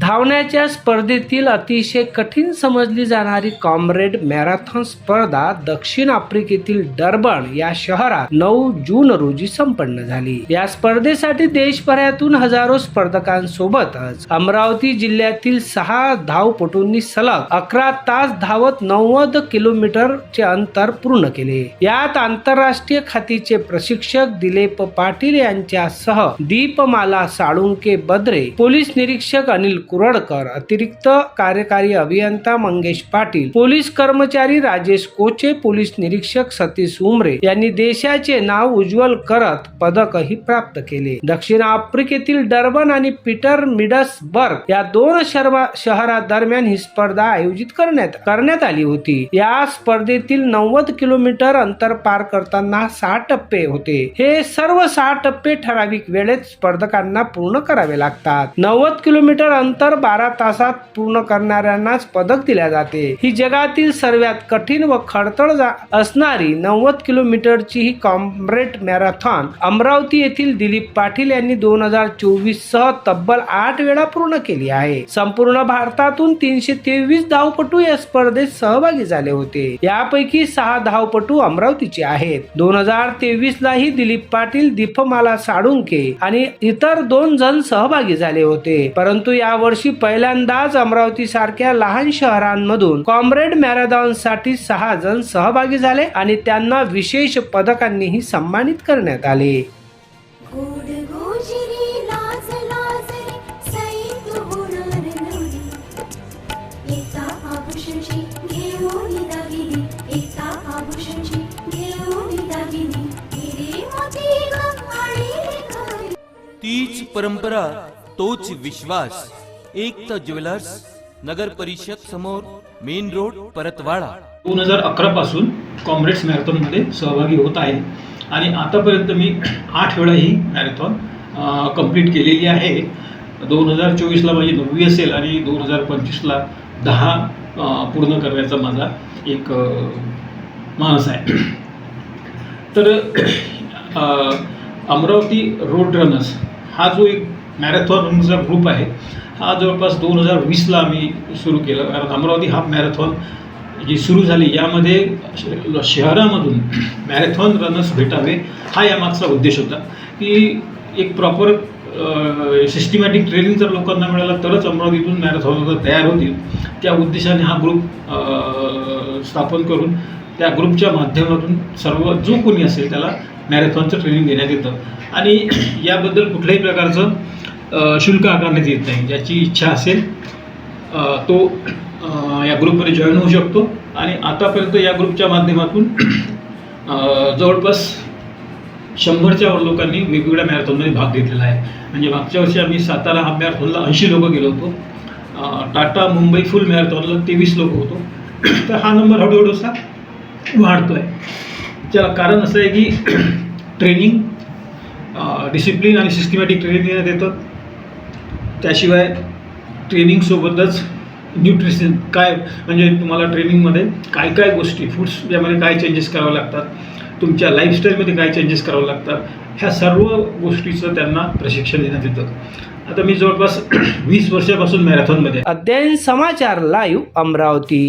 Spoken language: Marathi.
धावण्याच्या स्पर्धेतील अतिशय कठीण समजली जाणारी कॉम्रेड मॅरेथॉन स्पर्धा दक्षिण आफ्रिकेतील डर्बन या शहरात नऊ जून रोजी संपन्न झाली. या स्पर्धेसाठी देशभरातून हजारो स्पर्धकांसोबतच अमरावती जिल्ह्यातील सहा धावपटूंनी सलग अकरा तास धावत नव्वद किलोमीटरचे अंतर पूर्ण केले. यात आंतरराष्ट्रीय खातीचे प्रशिक्षक दिलीप पाटील यांच्यासह दीपमाला साळुंके बद्रे पोलीस निरीक्षक अनिल कुरडकर अतिरिक्त कार्यकारी अभियंता मंगेश पाटील पोलीस कर्मचारी राजेश कोचे पोलीस निरीक्षक सतीश उमरे यांनी देशाचे नाव उज्ज्वल करत पदकही प्राप्त केले. दक्षिण आफ्रिकेतील डर्बन आणि पीटर मिडसबर्ग या दोन शर्मा शहरादरम्यान ही स्पर्धा आयोजित करण्यात करण्यात आली होती. या स्पर्धेतील नव्वद किलोमीटर अंतर पार करताना सहा टप्पे होते. हे सर्व सहा टप्पे ठराविक वेळेत स्पर्धकांना पूर्ण करावे लागतात. नव्वद किलोमीटर अंतर बारा तासात पूर्ण करणाऱ्यांनाच पदक दिल्या जाते. ही जगातील सर्वात कठीण व खडतळ असणारी नव्वद किलोमीटरची ही कॉम्रेट मॅरेथॉन अमरावती येथील दिलीप पाटील यांनी दोन हजार चोवीस सह तब्बल आठ वेळा पूर्ण केली आहे. संपूर्ण भारतातून तीनशे तेवीस धावपटू या स्पर्धेत सहभागी झाले होते. यापैकी सहा धावपटू अमरावतीचे आहेत. दोन हजार तेवीस लाही दिलीप पाटील दीपमाला साडुंके आणि इतर दोन जण सहभागी झाले होते. परंतु या यावर्षी पहिल्यांदाच अमरावती सारख्या लहान शहरांमधून कॉम्रेड मॅरेथॉनसाठी सहा जण सहभागी झाले आणि त्यांना विशेष पदकांनीही सन्मानित करण्यात आले. तीच परंपरा तोच विश्वास. एकता ज्वेलर्स नगर परिषद समोर मेन रोड परतवाडा. दोन हजार अकरा पासून कॉम्रेड्स मॅरेथॉनमध्ये सहभागी होत आहे. आणि आतापर्यंत मी आठ वेळा ही मॅरेथॉन कंप्लीट केलेली आहे. दोन हजार चोवीसला माझी नववी असेल आणि दोन हजार पंचवीसला दहा पूर्ण करण्याचा माझा एक माणस मानस आहे. तर अमरावती रोड रनर्स हा जो एक मॅरेथॉनचा ग्रुप आहे हा जवळपास दोन हजार वीसला आम्ही सुरू केलं. कारण अमरावती हाफ मॅरेथॉन जी सुरू झाली यामध्ये श- शहरामधून मॅरेथॉन रनर्स भेटावे हा यामागचा उद्देश होता. की एक प्रॉपर सिस्टमॅटिक ट्रेनिंग जर लोकांना मिळालं तरच अमरावतीतून मॅरेथॉनवर तयार होतील. त्या उद्देशाने हा ग्रुप स्थापन करून त्या ग्रुपच्या माध्यमातून सर्व जो कोणी असेल त्याला मॅरेथॉनचं ट्रेनिंग देण्यात येतं. आणि याबद्दल कुठल्याही प्रकारचं शुल्क आकारण्यात येत नाही. ज्याची इच्छा असेल तो या ग्रुपमध्ये जॉईन होऊ शकतो. आणि आतापर्यंत या ग्रुपच्या माध्यमातून जवळपास शंभरच्या वर लोकांनी वेगवेगळ्या मॅरेथॉनमध्ये भाग घेतलेला आहे. म्हणजे मागच्या वर्षी आम्ही सातारा हा मॅरेथॉनला ऐंशी लोक गेलो होतो. टाटा मुंबई फुल मॅरेथॉनला तेवीस लोक होतो. तर हा नंबर हळूहळू असा वाढतो आहे त्याला कारण असं आहे की ट्रेनिंग डिसिप्लिन आणि सिस्टमॅटिक ट्रेनिंग देण्यात त्याशिवाय ट्रेनिंगसोबतच न्यूट्रिशन काय म्हणजे तुम्हाला ट्रेनिंगमध्ये काय काय गोष्टी फूड्स यामध्ये काय चेंजेस करावे लागतात तुमच्या लाईफस्टाईलमध्ये काय चेंजेस करावे लागतात ह्या सर्व गोष्टीचं त्यांना प्रशिक्षण देण्यात येतं. आता मी जवळपास वीस वर्षापासून मॅरेथॉनमध्ये अध्ययन समाचार लाईव्ह अमरावती.